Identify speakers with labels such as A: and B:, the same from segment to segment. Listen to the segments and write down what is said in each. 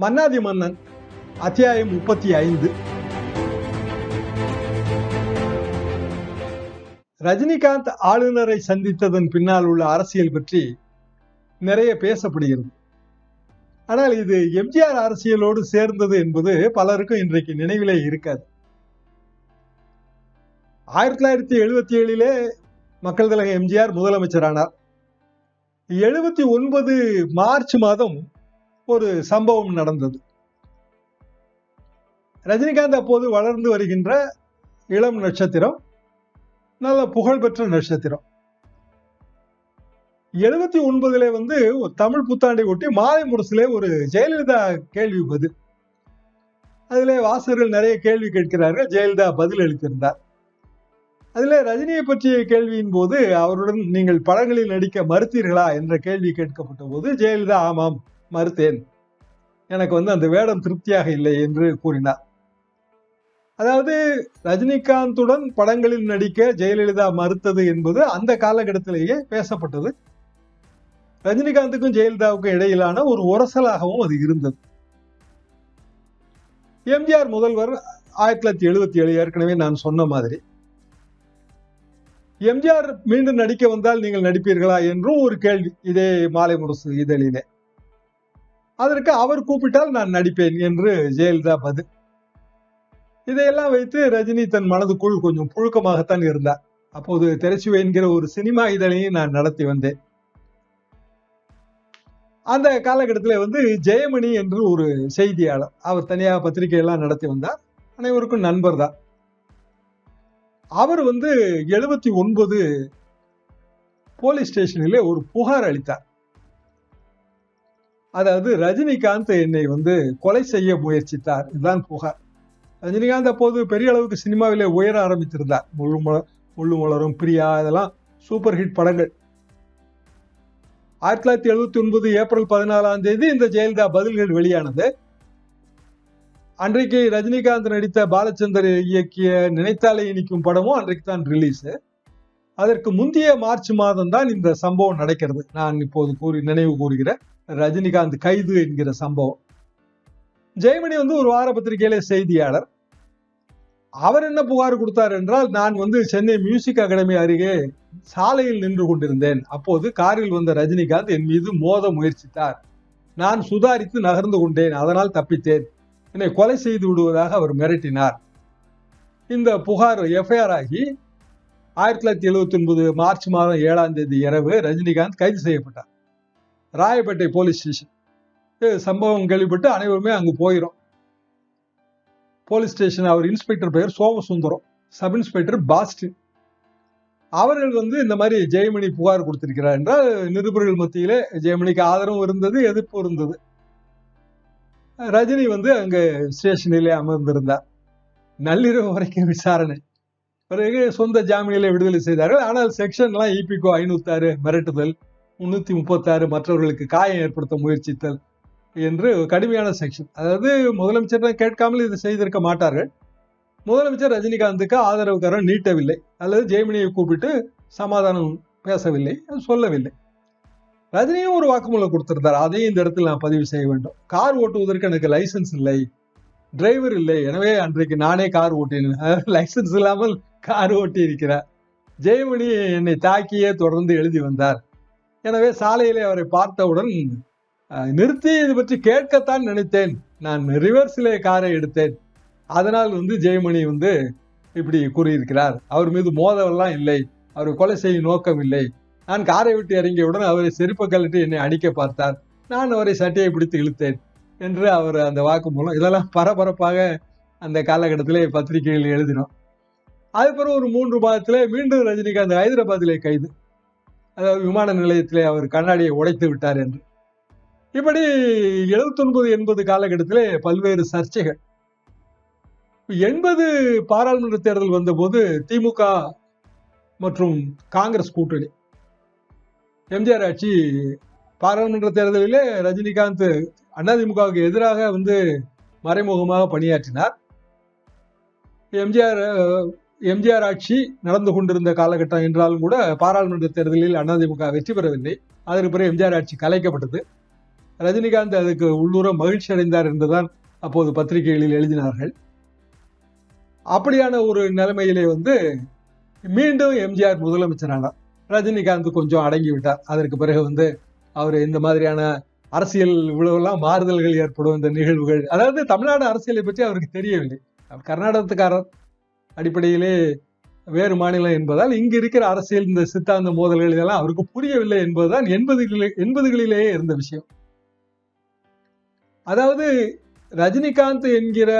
A: மன்னாதி மன்னன் அத்தியாயம் முப்பத்தி ஐந்து. ரஜினிகாந்த் ஆளுநரை சந்தித்ததன் பின்னால் உள்ள அரசியல் பற்றி நிறைய பேசப்படுகிறது. ஆனால் இது எம்ஜிஆர் அரசியலோடு சேர்ந்தது என்பது பலருக்கும் இன்றைக்கு நினைவிலே இருக்காது. ஆயிரத்தி தொள்ளாயிரத்தி எழுபத்தி ஏழிலே மக்கள் தலைவர் எம்ஜிஆர் முதலமைச்சரானார். எழுபத்தி ஒன்பது மார்ச் மாதம் ஒரு சம்பவம் நடந்தது. ரஜினிகாந்த் அப்போது வளர்ந்து வருகின்ற இளம் நட்சத்திரம் நல்ல புகழ்பெற்ற நட்சத்திரம். எழுபத்தி ஒன்பதுல வந்து தமிழ் புத்தாண்டை ஒட்டி மாலை முரசுல ஒரு ஜெயலலிதா கேள்வி பதில். அதிலே வாசகர்கள் நிறைய கேள்வி கேட்கிறார்கள் ஜெயலலிதா பதில் அளித்திருந்தார். அதுல ரஜினியை பற்றிய கேள்வியின் போது அவருடன் நீங்கள் படங்களில் நடிக்க மறுத்தீர்களா என்ற கேள்வி கேட்கப்பட்ட போது ஜெயலலிதா ஆமாம் மறுத்தேன். எனக்கு வந்து அந்த வேடம் திருப்தியாக இல்லை என்று கூறினார். அதாவது ரஜினிகாந்துடன் படங்களில் நடிக்க ஜெயலலிதா மறுத்தது என்பது அந்த காலகட்டத்திலேயே பேசப்பட்டது. ரஜினிகாந்துக்கும் ஜெயலலிதாவுக்கும் இடையிலான ஒரு உரசலாகவும் அது இருந்தது. எம்ஜிஆர் முதல்வர் ஆயிரத்தி தொள்ளாயிரத்தி எழுபத்தி ஏழு ஏற்கனவே நான் சொன்ன மாதிரி எம்ஜிஆர் மீண்டும் நடிக்க வந்தால் நீங்கள் நடிப்பீர்களா என்றும் ஒரு கேள்வி இதே மாலை முரசு இதழிலே. அதற்கு அவர் கூப்பிட்டால் நான் நடிப்பேன் என்று ஜெயலலிதா பதில். இதையெல்லாம் வைத்து ரஜினி தன் மனதுக்குள் கொஞ்சம் புழுக்கமாகத்தான் இருந்தார். அப்போது திரைச்சுவை என்கிற ஒரு சினிமா இதழையும் நான் நடத்தி வந்தேன். அந்த காலகட்டத்தில் வந்து ஜெயமணி என்று ஒரு செய்தியாளர் அவர் தனியாக பத்திரிகையெல்லாம் நடத்தி வந்தார். அனைவருக்கும் நண்பர் தான். அவர் வந்து எழுபத்தி ஒன்பது போலீஸ் ஸ்டேஷனிலே ஒரு புகார் அளித்தார். அதாவது ரஜினிகாந்த் என்னை வந்து கொலை செய்ய முயற்சித்தார். இதுதான் புகார். ரஜினிகாந்த் அப்போது பெரிய அளவுக்கு சினிமாவிலே உயர ஆரம்பித்திருந்தார். முள்ளு மல முள்ளு மலரும் பிரியா இதெல்லாம் சூப்பர் ஹிட் படங்கள். ஆயிரத்தி தொள்ளாயிரத்தி எழுபத்தி ஒன்பது ஏப்ரல் பதினாலாம் தேதி இந்த ஜெயலலிதா பதில்கள் வெளியானது. அன்றைக்கு ரஜினிகாந்த் நடித்த பாலச்சந்தர் இயக்கிய நினைத்தாலே இனிக்கும் படமும் அன்றைக்கு தான் ரிலீஸ் அதற்கு முந்தைய மார்ச் மாதம் தான் இந்த சம்பவம் நடக்கிறது. நான் இப்போது கூறி நினைவு கூறுகிறேன். ரஜினிகாந்த் கைது என்கிற சம்பவம். ஜெயமணி வந்து ஒரு வார பத்திரிகையில செய்தியாளர். அவர் என்ன புகார் கொடுத்தார் என்றால் நான் வந்து சென்னை மியூசிக் அகாடமி அருகே சாலையில் நின்று கொண்டிருந்தேன். அப்போது காரில் வந்த ரஜினிகாந்த் என் மீது மோத முயற்சித்தார். நான் சுதாரித்து நகர்ந்து கொண்டேன். அதனால் தப்பித்தேன். என்னை கொலை செய்து விடுவதாக அவர் மிரட்டினார். இந்த புகார் எஃப்ஐஆர் ஆகி ஆயிரத்தி தொள்ளாயிரத்தி எழுபத்தி ஒன்பது மார்ச் மாதம் ஏழாம் தேதி இரவு ரஜினிகாந்த் கைது செய்யப்பட்டார். Royapettah police station. சம்பவம் கேள்விப்பட்டு அனைவருமே அங்கே போயிடும் போலீஸ் ஸ்டேஷன் அவர் இன்ஸ்பெக்டர் பெயர் சோமசுந்தரம். Sub inspector Bastin. அவர்கள் வந்து இந்த மாதிரி ஜெயமணி புகார் கொடுத்திருக்கிறார் என்றால் நிருபர்கள் மத்தியிலே ஜெயமணிக்கு ஆதரவும் இருந்தது எதிர்ப்பு இருந்தது. ரஜினி வந்து அங்கே ஸ்டேஷனிலே அமர்ந்திருந்தார். நள்ளிரவு வரைக்கும் விசாரணை. பிறகு சொந்த ஜாமீனிலே விடுதலை செய்தார்கள். ஆனால் செக்ஷன்லாம் இபிகோ ஐநூத்தாறு மிரட்டுதல் முன்னூத்தி முப்பத்தாறு மற்றவர்களுக்கு காயம் ஏற்படுத்த முயற்சித்தல் என்று கடுமையான செக்ஷன் அதாவது முதலமைச்சர் கேட்காமல் இதை செய்திருக்க மாட்டார்கள். முதலமைச்சர் ரஜினிகாந்துக்கு ஆதரவுக்காரன் நீட்டவில்லை. அல்லது ஜெயமணியை கூப்பிட்டு சமாதானம் பேசவில்லை சொல்லவில்லை. ரஜினியும் ஒரு வாக்குமூலம் கொடுத்திருந்தார். அதையும் இந்த இடத்தில் நான் பதிவு செய்ய வேண்டும். கார் ஓட்டுவதற்கு எனக்கு லைசன்ஸ் இல்லை. டிரைவர் இல்லை. எனவே அன்றைக்கு நானே கார் ஓட்டினேன். லைசன்ஸ் இல்லாமல் கார் ஓட்டி இருக்கிறார் ஜெயமணி என்னை தாக்கியே தொடர்ந்து எழுதி வந்தார். எனவே சாலையிலே அவரை பார்த்தவுடன் நிறுத்தி இது பற்றி கேட்கத்தான் நினைத்தேன். நான் ரிவர்ஸிலே காரை எடுத்தேன். அதனால் வந்து ஜெயமணி வந்து இப்படி கூறியிருக்கிறார். அவர் மீது மோதவெல்லாம் இல்லை. அவர் கொலை செய்ய நோக்கம் இல்லை. நான் காரை விட்டு இறங்கியவுடன் அவரை செருப்பை கழட்டி என்னை அடிக்க பார்த்தார். நான் அவரை சட்டையை பிடித்து இழுத்தேன் என்று அவர் அந்த வாக்கு மூலம் இதெல்லாம் பரபரப்பாக அந்த காலகட்டத்திலே பத்திரிகையில் எழுதினோம். அதுக்கப்புறம் ஒரு மூன்று மாதத்திலே மீண்டும் ரஜினிகாந்த் ஹைதராபாத்திலே கைது. அதாவது விமான நிலையத்திலே அவர் கண்ணாடியை உடைத்து விட்டார் என்று. இப்படி எழுபத்தொன்பது எண்பது காலகட்டத்திலே பல்வேறு சர்ச்சைகள். எண்பது பாராளுமன்ற தேர்தல் வந்தபோது திமுக மற்றும் காங்கிரஸ் கூட்டணி. எம்ஜிஆர் ஆட்சி பாராளுமன்ற தேர்தலிலே ரஜினிகாந்த் அதிமுகவுக்கு எதிராக வந்து மறைமுகமாக பணியாற்றினார். எம்ஜிஆர் எம்ஜிஆர் ஆட்சி நடந்து கொண்டிருந்த காலகட்டம் என்றாலும் கூட பாராளுமன்ற தேர்தலில் அதிமுக வெற்றி பெறவில்லை. அதற்கு பிறகு எம்ஜிஆர் ஆட்சி கலைக்கப்பட்டது. ரஜினிகாந்த் அதுக்கு உள்ளூர மகிழ்ச்சி அடைந்தார் என்றுதான் அப்போது பத்திரிகைகளில் எழுதினார்கள். அப்படியான ஒரு நிலைமையிலே வந்து மீண்டும் எம்ஜிஆர் முதலமைச்சரானார். ரஜினிகாந்த் கொஞ்சம் அடங்கி விட்டார் அதற்கு பிறகு வந்து அவர் இந்த மாதிரியான அரசியல் இவ்வளவுலாம் மாறுதல்கள் ஏற்படும் இந்த நிகழ்வுகள். அதாவது தமிழ்நாடு அரசியலை பற்றி அவருக்கு தெரியவில்லை. அவர் கர்நாடகத்துக்காரர். அடிப்படையிலே வேறு மாநிலம் என்பதால் இங்கு இருக்கிற அரசியல் இந்த சித்தாந்த மோதல்கள் இதெல்லாம் அவருக்கு புரியவில்லை என்பதுதான் எண்பதுகளிலே எண்பதுகளிலேயே இருந்த விஷயம். அதாவது ரஜினிகாந்த் என்கிற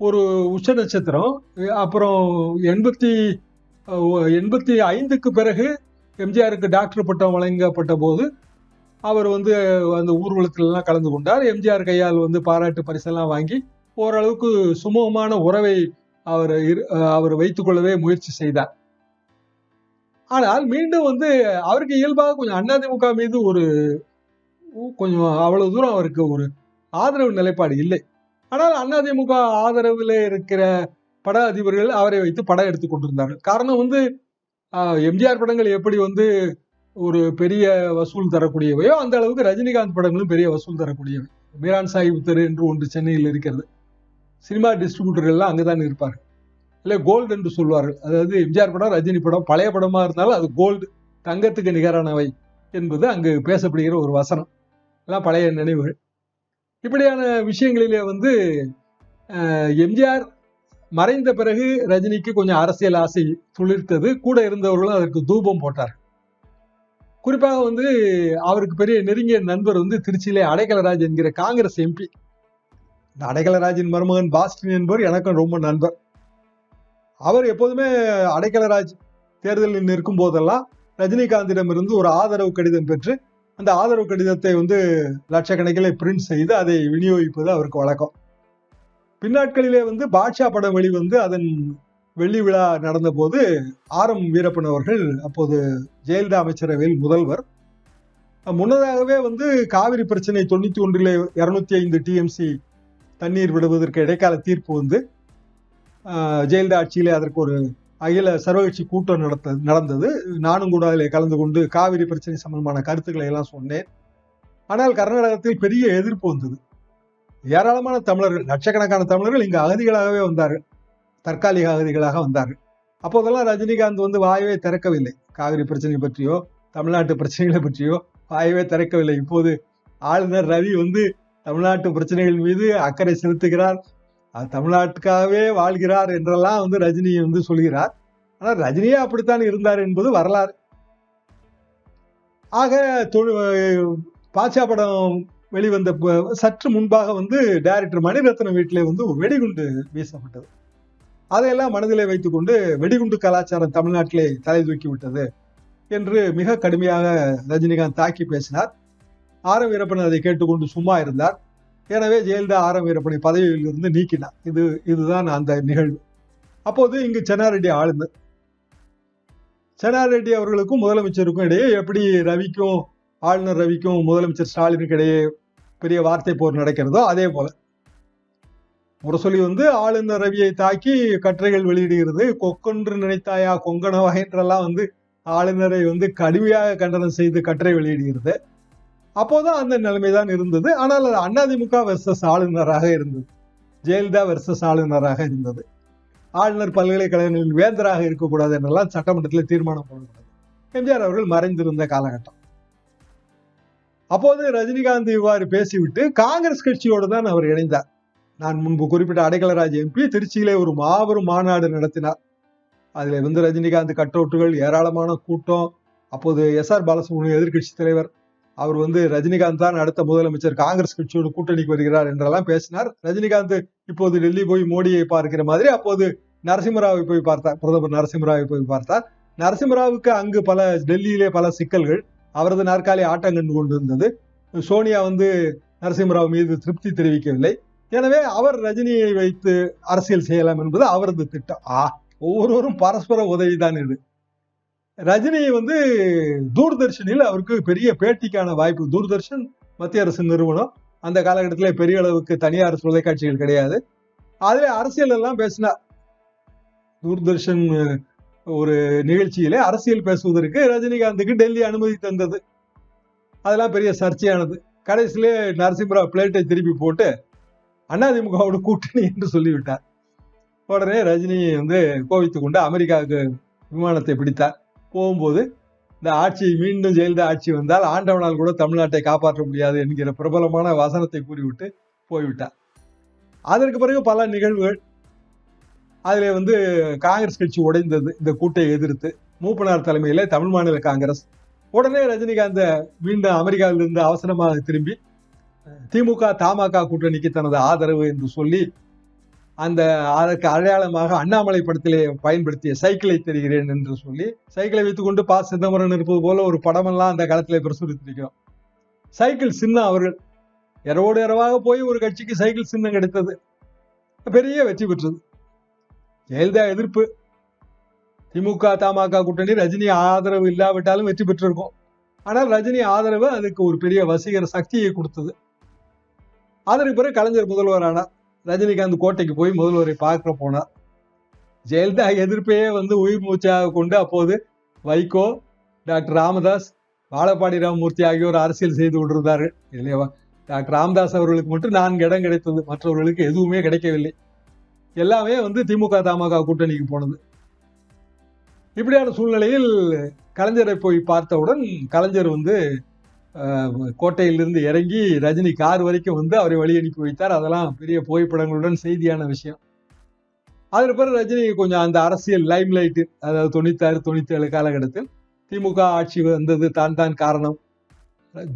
A: ஒரு உச்ச நட்சத்திரம் அப்புறம் எண்பத்தி எண்பத்தி ஐந்துக்கு பிறகு எம்ஜிஆருக்கு டாக்டர் பட்டம் வழங்கப்பட்ட போது அவர் வந்து அந்த ஊர்வலத்திலலாம் கலந்து கொண்டார். எம்ஜிஆர் கையால் வந்து பாராட்டு பரிசெல்லாம் வாங்கி ஓரளவுக்கு சுமூகமான உறவை அவர் அவர் வைத்துக்கொள்ளவே முயற்சி செய்தார். ஆனால் மீண்டும் வந்து அவருக்கு இயல்பாக கொஞ்சம் அதிமுக மீது ஒரு கொஞ்சம் அவ்வளவு தூரம் அவருக்கு ஒரு ஆதரவு நிலைப்பாடு இல்லை. ஆனால் அதிமுக ஆதரவில் இருக்கிற பட அதிபர்கள் அவரை வைத்து படம் எடுத்து கொண்டிருந்தார்கள். காரணம் வந்து எம்ஜிஆர் படங்கள் எப்படி வந்து ஒரு பெரிய வசூல் தரக்கூடியவையோ அந்த அளவுக்கு ரஜினிகாந்த் படங்களும் பெரிய வசூல் தரக்கூடியவை. மீரான் சாஹிப் தெரு என்று ஒன்று சென்னையில் இருக்கிறது. சினிமா டிஸ்ட்ரிபியூட்டர்கள்லாம் எல்லாம் அங்கதான் இருப்பார். இல்லை கோல்டு என்று சொல்வார்கள். அதாவது எம்ஜிஆர் படம் ரஜினி படம் பழைய படமாக இருந்தாலும் அது கோல்டு தங்கத்துக்கு நிகரானவை என்பது அங்கு பேசப்படுகிற ஒரு வசனம். எல்லாம் பழைய நினைவுகள். இப்படியான விஷயங்களிலே வந்து எம்ஜிஆர் மறைந்த பிறகு ரஜினிக்கு கொஞ்சம் அரசியல் ஆசை துளிர்த்தது. கூட இருந்தவர்களும் அதற்கு தூபம் போட்டார் குறிப்பாக வந்து அவருக்கு பெரிய நெருங்கிய நண்பர் வந்து திருச்சியிலே அடைக்கலராஜ் என்கிற காங்கிரஸ் எம்பி. அடைக்கலராஜின் மருமகன் பாஸ்டின் என்பவர் எனக்கும் ரொம்ப நண்பர். அவர் எப்போதுமே அடைக்கலராஜ் தேர்தலில் நிற்கும் போதெல்லாம் ரஜினிகாந்திடமிருந்து ஒரு ஆதரவு கடிதம் பெற்று அந்த ஆதரவு கடிதத்தை வந்து லட்சக்கணக்கில் பிரிண்ட் செய்து அதை விநியோகிப்பது அவருக்கு வழக்கம். பின்னாட்களிலே வந்து பாட்ஷா படம் வெளிவந்து அதன் வெள்ளி விழா நடந்தபோது ஆர் எம் வீரப்பன் அவர்கள் அப்போது ஜெயலலிதா அமைச்சரவையில் முதல்வர். முன்னதாகவே வந்து காவிரி பிரச்சனை தொண்ணூத்தி ஒன்றிலே இருநூத்தி ஐந்து டிஎம்சி தண்ணீர் விடுவதற்கு இடைக்கால தீர்ப்பு வந்து ஜெயலலிதா ஆட்சியிலே அதற்கு ஒரு அகில சர்வகட்சி கூட்டம் நடத்த நடந்தது. நானும் கூட அதில் கலந்து கொண்டு காவிரி பிரச்சனை சம்பந்தமான கருத்துக்களை எல்லாம் சொன்னேன். ஆனால் கர்நாடகத்தில் பெரிய எதிர்ப்பு வந்தது. ஏராளமான தமிழர்கள் லட்சக்கணக்கான தமிழர்கள் இங்கு அகதிகளாகவே வந்தார்கள். தற்காலிக அகதிகளாக வந்தார்கள். அப்போதெல்லாம் ரஜினிகாந்த் வந்து வாயவே திறக்கவில்லை. காவிரி பிரச்சனை பற்றியோ தமிழ்நாட்டு பிரச்சனைகளை பற்றியோ வாயவே திறக்கவில்லை. இப்போது ஆளுநர் ரவி வந்து தமிழ்நாட்டு பிரச்சனைகள் மீது அக்கறை செலுத்துகிறார். தமிழ்நாட்டுக்காகவே வாழ்கிறார் என்றெல்லாம் வந்து ரஜினி வந்து சொல்கிறார். ஆனால் ரஜினியே அப்படித்தான் இருந்தார் என்பது வரலாறு. ஆக பாச்சா படம் வெளிவந்த சற்று முன்பாக வந்து டைரக்டர் மணிரத்னம் வீட்டிலே வந்து வெடிகுண்டு வீசப்பட்டது. அதையெல்லாம் மனதிலே வைத்துக்கொண்டு வெடிகுண்டு கலாச்சாரம் தமிழ்நாட்டிலே தலை தூக்கி விட்டது என்று மிக கடுமையாக ரஜினிகாந்த் தாக்கி பேசினார். ஆர வீரப்பன் அதை கேட்டுக்கொண்டு சும்மா இருந்தார். எனவே ஜெயலலிதா ஆர வீரப்பனை பதவியிலிருந்து நீக்கினார். இது இதுதான் அந்த நிகழ்வு. அப்போது இங்கு சென்னாரெட்டி ஆளுநர். சென்னாரெட்டி அவர்களுக்கும் முதலமைச்சருக்கும் இடையே எப்படி ரவிக்கும் ஆளுநர் ரவிக்கும் முதலமைச்சர் ஸ்டாலினுக்கு இடையே பெரிய வார்த்தை போர் நடக்கிறதோ அதே போல. முரசொலி வந்து ஆளுநர் ரவியை தாக்கி கட்டுரைகள் வெளியிடுகிறது. கொக்கொன்று நினைத்தாயா கொங்கண என்றெல்லாம் வந்து ஆளுநரை வந்து கடுமையாக கண்டனம் செய்து கட்டுரை வெளியிடுகிறது. அப்போதான் அந்த நிலைமை தான் இருந்தது. ஆனால் அது அண்ணாதிமுக வெர்சஸ் ஆளுநராக இருந்தது. ஜெயலலிதா வெர்சஸ் ஆளுநராக இருந்தது. ஆளுநர் பல்கலைக்கழகங்களில் வேந்தராக இருக்கக்கூடாது என்றெல்லாம் சட்டமன்றத்தில் தீர்மானம் போடக்கூடாது எம்ஜிஆர் அவர்கள் மறைந்திருந்த காலகட்டம். அப்போது ரஜினிகாந்த் இவ்வாறு பேசிவிட்டு காங்கிரஸ் கட்சியோடு தான் அவர் இணைந்தார். நான் முன்பு குறிப்பிட்ட அடைக்கலராஜ் எம்பி திருச்சியிலே ஒரு மாபெரும் மாநாடு நடத்தினார். அதில் வந்து ரஜினிகாந்த் கட்டவுட்டுகள் ஏராளமான கூட்டம் அப்போது எஸ் ஆர் பாலசுப்ரமணியம் எதிர்கட்சி தலைவர் அவர் வந்து ரஜினிகாந்த் தான் அடுத்த முதலமைச்சர். காங்கிரஸ் கட்சியோடு கூட்டணிக்கு வருகிறார் என்றெல்லாம் பேசினார். ரஜினிகாந்த் இப்போது டெல்லி போய் மோடியை பார்க்கிற மாதிரி அப்போது நரசிம்மராவை போய் பார்த்தார். பிரதமர் நரசிம்மராவை போய் பார்த்தார். நரசிம்மராவுக்கு அங்கு பல டெல்லியிலே பல சிக்கல்கள். அவரது நாற்காலி ஆட்டம் கண்டு கொண்டிருந்தது. சோனியா வந்து நரசிம்மராவ் மீது திருப்தி தெரிவிக்கவில்லை. எனவே அவர் ரஜினியை வைத்து அரசியல் செய்யலாம் என்பது அவரது திட்டம். ஆ ஒவ்வொருவரும் பரஸ்பர உதவிதான் இது. ரஜினி வந்து தூர்தர்ஷனில் அவருக்கு பெரிய பேட்டிக்கான வாய்ப்பு. தூர்தர்ஷன் மத்திய அரசு நிறுவனம். அந்த காலகட்டத்தில் பெரிய அளவுக்கு தனியார் தொலைக்காட்சிகள் கிடையாது. அதில் அரசியல் எல்லாம் பேசினார் தூர்தர்ஷன் ஒரு நிகழ்ச்சியிலே அரசியல் பேசுவதற்கு ரஜினிகாந்துக்கு டெல்லி அனுமதி தந்தது. அதெல்லாம் பெரிய சர்ச்சையானது. கடைசியிலே நரசிம்மராவ் பிளேட்டை திருப்பி போட்டு அதிமுகவோட கூட்டணி என்று சொல்லிவிட்டார். உடனே ரஜினி வந்து கோவித்து கொண்டு அமெரிக்காவுக்கு விமானத்தை பிடித்தார். போகும்போது இந்த ஆட்சி மீண்டும் ஜெயலலிதா ஆட்சி வந்தால் ஆண்டவனால் கூட தமிழ்நாட்டை காப்பாற்ற முடியாது என்கிற பிரபலமான வசனத்தை கூறிவிட்டு போய்விட்டார். அதற்கு பிறகு பல நிகழ்வுகள் அதில் வந்து காங்கிரஸ் கட்சி உடைந்தது. இந்த கூட்டை எதிர்த்து மூப்பனார் தலைமையில் தமிழ் மாநில காங்கிரஸ். உடனே ரஜினிகாந்த் மீண்டும் அமெரிக்காவிலிருந்து அவசரமாக திரும்பி திமுக தமாக கூட்டணிக்கு தனது ஆதரவு என்று சொல்லி அந்த அதற்கு அடையாளமாக அண்ணாமலை படத்திலே பயன்படுத்திய சைக்கிளை தெரிகிறேன் என்று சொல்லி சைக்கிளை வைத்துக்கொண்டு பா. சிதம்பரம் இருப்பது போல ஒரு படமெல்லாம் அந்த காலத்தில் பிரசுரித்திருக்கிறோம். சைக்கிள் சின்னம் அவர்கள். இரவோடு இரவாக போய் ஒரு கட்சிக்கு சைக்கிள் சின்னம் கிடைத்தது. பெரிய வெற்றி பெற்றது. ஜெயலலிதா எதிர்ப்பு. திமுக தமாக கூட்டணி ரஜினி ஆதரவு இல்லாவிட்டாலும் வெற்றி பெற்றிருக்கும். ஆனால் ரஜினி ஆதரவு அதுக்கு ஒரு பெரிய வசீகர சக்தியை கொடுத்தது. அதற்கு பிறகு கலைஞர் முதல்வர் ஆனார் ரஜினிகாந்த் கோட்டைக்கு போய் முதல்வரை பார்க்க போனார் ஜெயலலிதா எதிர்ப்பையே வந்து உயிர் மூச்சாக கொண்டு அப்போது வைகோ டாக்டர் ராமதாஸ் வாழப்பாடி ராமமூர்த்தி ஆகியோர் அரசியல் செய்து கொண்டிருந்தார்கள் இல்லையா டாக்டர் ராமதாஸ் அவர்களுக்கு மட்டும் நான்கு இடம் கிடைத்தது மற்றவர்களுக்கு எதுவுமே கிடைக்கவில்லை. எல்லாமே வந்து திமுக தமாக கூட்டணிக்கு போனது. இப்படியான சூழ்நிலையில் கலைஞரை போய் பார்த்தவுடன் கலைஞர் வந்து கோட்டையிலிருந்து இறங்கி ரஜினி கார் வரைக்கும் வந்து அவரை வழி அனுப்பி வைத்தார். அதெல்லாம் பெரிய புகைப்படங்களுடன் செய்தியான விஷயம். அதன் பிறகு ரஜினி கொஞ்சம் அந்த அரசியல் லைம் லைட்டு அதாவது தொண்ணூத்தாறு தொண்ணூத்தேழு காலகட்டத்தில் திமுக ஆட்சி வந்தது தான் தான் காரணம்.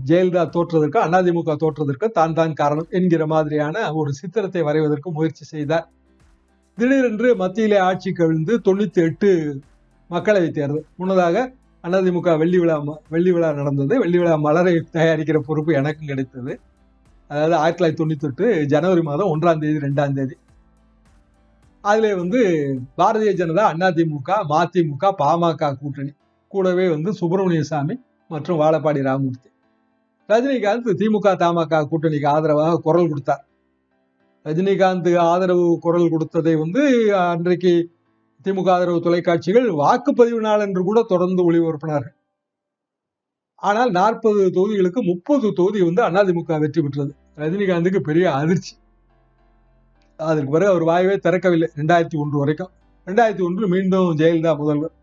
A: ஜெயலலிதா தோற்றதற்கு அதிமுக தோற்றதற்கு தான் தான் காரணம் என்கிற மாதிரியான ஒரு சித்திரத்தை வரைவதற்கு முயற்சி செய்தார். திடீரென்று மத்தியிலே ஆட்சி கவிழ்ந்து தொண்ணூத்தி எட்டு மக்களவை தேர்தல். முன்னதாக அதிமுக வெள்ளி விழா வெள்ளி விழா நடந்தது. வெள்ளி விழா மலரை தயாரிக்கிற பொறுப்பு எனக்கும் கிடைத்தது. அதாவது ஆயிரத்தி தொள்ளாயிரத்தி தொண்ணூத்தி எட்டு ஜனவரி மாதம் ஒன்றாம் தேதி ரெண்டாம் தேதி. அதிலே வந்து பாரதிய ஜனதா அதிமுக மதிமுக பாமக கூட்டணி. கூடவே வந்து சுப்பிரமணிய சாமி மற்றும் வாழப்பாடி ராமமூர்த்தி. ரஜினிகாந்த் திமுக தமாக கூட்டணிக்கு ஆதரவாக குரல் கொடுத்தார். ரஜினிகாந்த் ஆதரவு குரல் கொடுத்ததை வந்து அன்றைக்கு திமுக ஆதரவு தொலைக்காட்சிகள் வாக்குப்பதிவு நாள் என்று கூட தொடர்ந்து ஒளிபரப்பினார்கள். ஆனால் நாற்பது தொகுதிகளுக்கு முப்பது தொகுதி வந்து அதிமுக வெற்றி பெற்றது. ரஜினிகாந்துக்கு பெரிய அதிர்ச்சி. அதற்கு பிறகு அவர் வாயவே திறக்கவில்லை ரெண்டாயிரத்தி ஒன்று வரைக்கும். ரெண்டாயிரத்தி ஒன்று மீண்டும் ஜெயலலிதா முதல்வர்.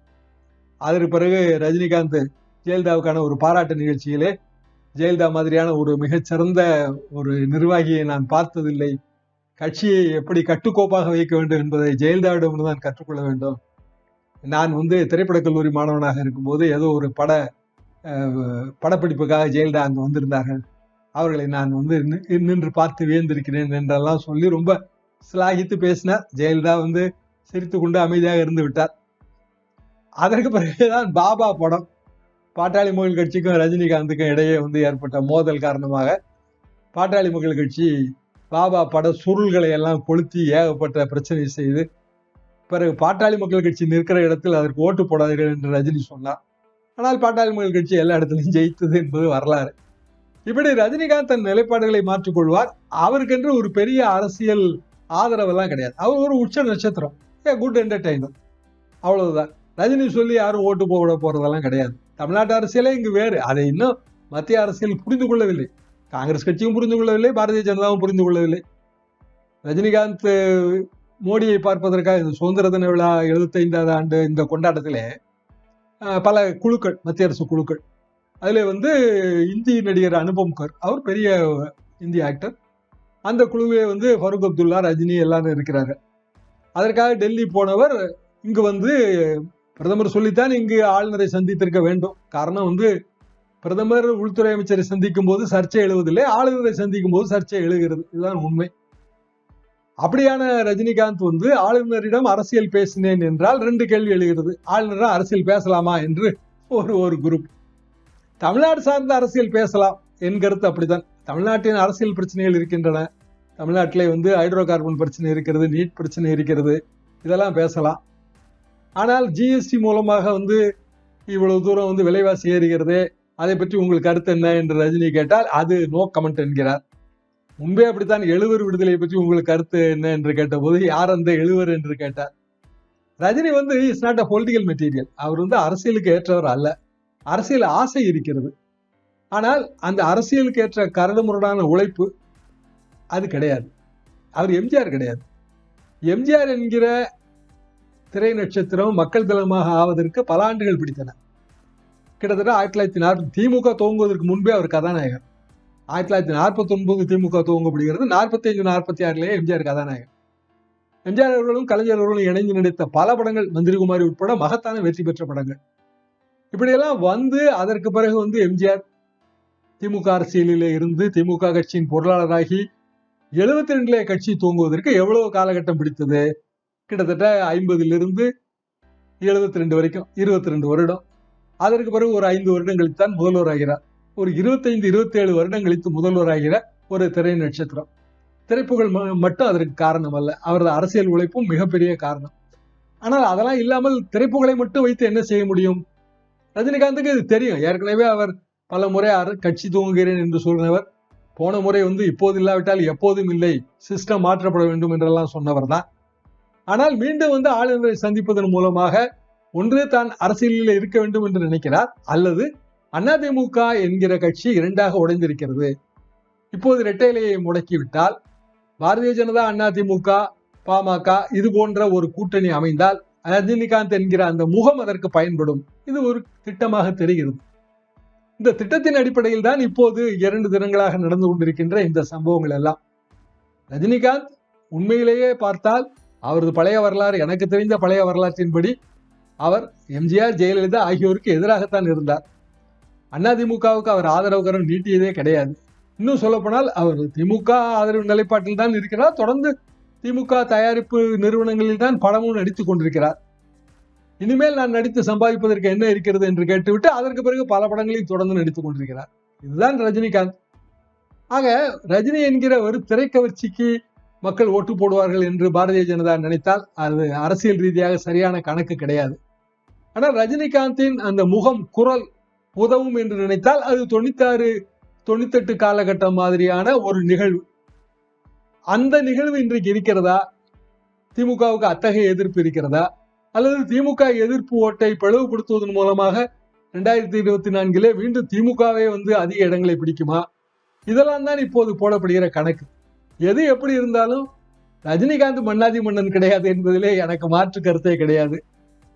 A: அதற்கு பிறகு ரஜினிகாந்த் ஜெயலலிதாவுக்கான ஒரு பாராட்டு நிகழ்ச்சியிலே ஜெயலலிதா மாதிரியான ஒரு மிகச்சிறந்த ஒரு நிர்வாகியை நான் பார்த்ததில்லை. கட்சியை எப்படி கட்டுக்கோப்பாக வைக்க வேண்டும் என்பதை ஜெயலலிதாவிடம் தான் கற்றுக்கொள்ள வேண்டும். நான் வந்து திரைப்படக் கல்லூரி மாணவனாக இருக்கும்போது ஏதோ ஒரு பட படப்பிடிப்புக்காக ஜெயலலிதா அங்கே வந்திருந்தார்கள். அவர்களை நான் வந்து நின்று பார்த்து வியந்திருக்கிறேன் என்றெல்லாம் சொல்லி ரொம்ப சிலாகித்து பேசினார். ஜெயலலிதா வந்து சிரித்து கொண்டு அமைதியாக இருந்து விட்டார். அதற்கு பிறகுதான் பாபா படம் பாட்டாளி மக்கள் கட்சிக்கும் ரஜினிகாந்துக்கும் இடையே வந்து ஏற்பட்ட மோதல் காரணமாக பாட்டாளி மக்கள் கட்சி பாபா பட சுருள்களை எல்லாம் கொளுத்தி ஏகப்பட்ட பிரச்சனை செய்து பிறகு பாட்டாளி மக்கள் கட்சி நிற்கிற இடத்தில் அதற்கு ஓட்டு போடாதீர்கள் என்று ரஜினி சொன்னார். ஆனால் பாட்டாளி மக்கள் கட்சி எல்லா இடத்துலையும் ஜெயித்தது என்பது வரலாறு. இப்படி ரஜினிகாந்த் தன் நிலைப்பாடுகளை மாற்றிக்கொள்வார் அவருக்கென்று ஒரு பெரிய அரசியல் ஆதரவெல்லாம் கிடையாது. அவர் ஒரு உச்ச நட்சத்திரம். ஏ குட் என்டர்டைனர் அவ்வளவுதான். ரஜினி சொல்லி யாரும் ஓட்டு போட போறதெல்லாம் கிடையாது. தமிழ்நாட்டு அரசியலே இங்கு வேறு. அதை இன்னும் மத்திய அரசியல் புரிந்து கொள்ளவில்லை. காங்கிரஸ் கட்சியும் புரிந்து கொள்ளவில்லை பாரதிய ஜனதாவும் புரிந்து கொள்ளவில்லை. ரஜினிகாந்த் மோடியை பார்ப்பதற்காக இந்த சுதந்திர தின விழா எழுபத்தைந்தாவது ஆண்டு இந்த கொண்டாட்டத்திலே பல குழுக்கள் மத்திய அரசு குழுக்கள். அதில் வந்து இந்தி நடிகர் அனுபம் கர் அவர் பெரிய இந்தி ஆக்டர் அந்த குழுவிலே வந்து ஃபருக் அப்துல்லா ரஜினி எல்லாரும் இருக்கிறாங்க அதற்காக டெல்லி போனவர் இங்கு வந்து பிரதமர் சொல்லித்தான் இங்கு ஆளுநரை சந்தித்திருக்க வேண்டும். காரணம் வந்து பிரதமர் உள்துறை அமைச்சரை சந்திக்கும் போது சர்ச்சை எழுவதில்லை ஆளுநரை சந்திக்கும் போது சர்ச்சை எழுகிறது. இதுதான் உண்மை. அப்படியான ரஜினிகாந்த் வந்து ஆளுநரிடம் அரசியல் பேசினேன் என்றால் ரெண்டு கேள்வி எழுகிறது. ஆளுநர் அரசியல் பேசலாமா என்று ஒரு ஒரு குரூப். தமிழ்நாடு சார்ந்த அரசியல் பேசலாம் என் கருத்து அப்படித்தான். தமிழ்நாட்டின் அரசியல் பிரச்சனைகள் இருக்கின்றன. தமிழ்நாட்டிலே வந்து ஹைட்ரோ கார்பன் பிரச்சனை இருக்கிறது நீட் பிரச்சனை இருக்கிறது. இதெல்லாம் பேசலாம். ஆனால் ஜிஎஸ்டி மூலமாக வந்து இவ்வளவு தூரம் வந்து விலைவாசி ஏறுகிறதே அதை பற்றி உங்களுக்கு கருத்து என்ன என்று ரஜினி கேட்டால் அது நோ கமெண்ட் என்கிறார். முன்பே அப்படித்தான் எழுவர் விடுதலை பற்றி உங்களுக்கு கருத்து என்ன என்று கேட்டபோது யார் அந்த எழுவர் என்று கேட்டார். ரஜினி வந்து is not a political material அவர் வந்து அரசியலுக்கு ஏற்றவர் அல்ல. அரசியல் ஆசை இருக்கிறது. ஆனால் அந்த அரசியலுக்கு ஏற்ற கரடுமுரடான உழைப்பு அது கிடையாது. அவர் எம்ஜிஆர் கிடையாது. எம்ஜிஆர் என்கிற திரை நட்சத்திரம் மக்கள் தளமாக ஆவதற்கு பல ஆண்டுகள் பிடித்தன. கிட்டத்தட்ட ஆயிரத்தி தொள்ளாயிரத்தி நாற்பது திமுக துவங்குவதற்கு முன்பே அவர் கதாநாயகர். ஆயிரத்தி தொள்ளாயிரத்தி நாற்பத்தி ஒன்பது திமுக துவங்கப்படுகிறது. நாற்பத்தி அஞ்சு நாற்பத்தி ஆறுலேயே எம்ஜிஆர் கதாநாயகர். எம்ஜிஆர் அவர்களும் கலைஞர் அவர்களும் இணைந்து நடித்த பல படங்கள் மந்திரிகுமாரி உட்பட மகத்தான வெற்றி பெற்ற படங்கள். இப்படியெல்லாம் வந்து அதற்கு பிறகு வந்து எம்ஜிஆர் திமுக அரசியலிலே இருந்து திமுக கட்சியின் பொருளாளராகி எழுபத்தி ரெண்டுல கட்சி துவங்குவதற்கு எவ்வளவு காலகட்டம் பிடித்தது? கிட்டத்தட்ட ஐம்பதிலிருந்து எழுபத்தி ரெண்டு வரைக்கும் இருபத்தி ரெண்டு வருடம். அதற்கு பிறகு ஒரு ஐந்து வருடம் கழித்தான் முதல்வர் ஆகிறார். ஒரு இருபத்தைந்து இருபத்தி ஏழு வருடம் கழித்து முதல்வர் ஆகிற ஒரு திரை நட்சத்திரம். திரைப்புகள் மட்டும் அதற்கு காரணம் அல்ல. அவரது அரசியல் உழைப்பும் மிகப்பெரிய காரணம். ஆனால் அதெல்லாம் இல்லாமல் திரைப்புகளை மட்டும் வைத்து என்ன செய்ய முடியும்? ரஜினிகாந்துக்கு இது தெரியும். ஏற்கனவே அவர் பல முறை கட்சி துவங்குகிறேன் என்று சொன்னவர் போன முறை வந்து இப்போது இல்லாவிட்டால் எப்போதும் இல்லை. சிஸ்டம் மாற்றப்பட வேண்டும் என்றெல்லாம் சொன்னவர் தான். ஆனால் மீண்டும் வந்து ஆளுநரை சந்திப்பதன் மூலமாக ஒன்று தான் அரசியலில் இருக்க வேண்டும் என்று நினைக்கிறார் அல்லது அதிமுக என்கிற கட்சி இரண்டாக உடைந்திருக்கிறது. இப்போது இரட்டையிலையை முடக்கிவிட்டால் பாரதிய ஜனதா அதிமுக பாமக இது போன்ற ஒரு கூட்டணி அமைந்தால் ரஜினிகாந்த் என்கிற அந்த முகம் அதற்கு பயன்படும். இது ஒரு திட்டமாக தெரிகிறது. இந்த திட்டத்தின் அடிப்படையில் தான் இப்போது இரண்டு தினங்களாக நடந்து கொண்டிருக்கின்ற இந்த சம்பவங்கள் எல்லாம். ரஜினிகாந்த் உண்மையிலேயே பார்த்தால் அவரது பழைய வரலாறு எனக்கு தெரிந்த பழைய வரலாற்றின்படி அவர் எம்ஜிஆர் ஜெயலலிதா ஆகியோருக்கு எதிராகத்தான் இருந்தார். அதிமுகவுக்கு அவர் ஆதரவு கரம் நீட்டியதே கிடையாது. இன்னும் சொல்லப்போனால் அவர் திமுக ஆதரவு நிலைப்பாட்டில் தான் இருக்கிறார். தொடர்ந்து திமுக தயாரிப்பு நிறுவனங்களில் தான் படமும் நடித்துக் கொண்டிருக்கிறார். இனிமேல் நான் நடித்து சம்பாதிப்பதற்கு என்ன இருக்கிறது என்று கேட்டுவிட்டு அதற்கு பிறகு பல படங்களையும் தொடர்ந்து நடித்துக் கொண்டிருக்கிறார். இதுதான் ரஜினிகாந்த். ஆக ரஜினி என்கிற ஒரு திரைக்கவர்ச்சிக்கு மக்கள் ஓட்டு போடுவார்கள் என்று பாரதிய ஜனதா நினைத்தால் அது அரசியல் ரீதியாக சரியான கணக்கு கிடையாது. ஆனால் ரஜினிகாந்தின் அந்த முகம் குரல் உதவும் என்று நினைத்தால் அது தொண்ணூத்தாறு தொண்ணூத்தெட்டு காலகட்டம் மாதிரியான ஒரு நிகழ்வு. அந்த நிகழ்வு இன்றைக்கு இருக்கிறதா? திமுகவுக்கு அத்தகைய எதிர்ப்பு இருக்கிறதா? அல்லது திமுக எதிர்ப்பு ஓட்டை பிளவுபடுத்துவதன் மூலமாக ரெண்டாயிரத்தி இருபத்தி நான்கிலே மீண்டும் திமுகவே வந்து அதிக இடங்களை பிடிக்குமா? இதெல்லாம் தான் இப்போது போடப்படுகிற கணக்கு. எது எப்படி இருந்தாலும் ரஜினிகாந்த் மன்னாதி மன்னன் கிடையாது என்பதிலே எனக்கு மாற்று கருத்தே கிடையாது.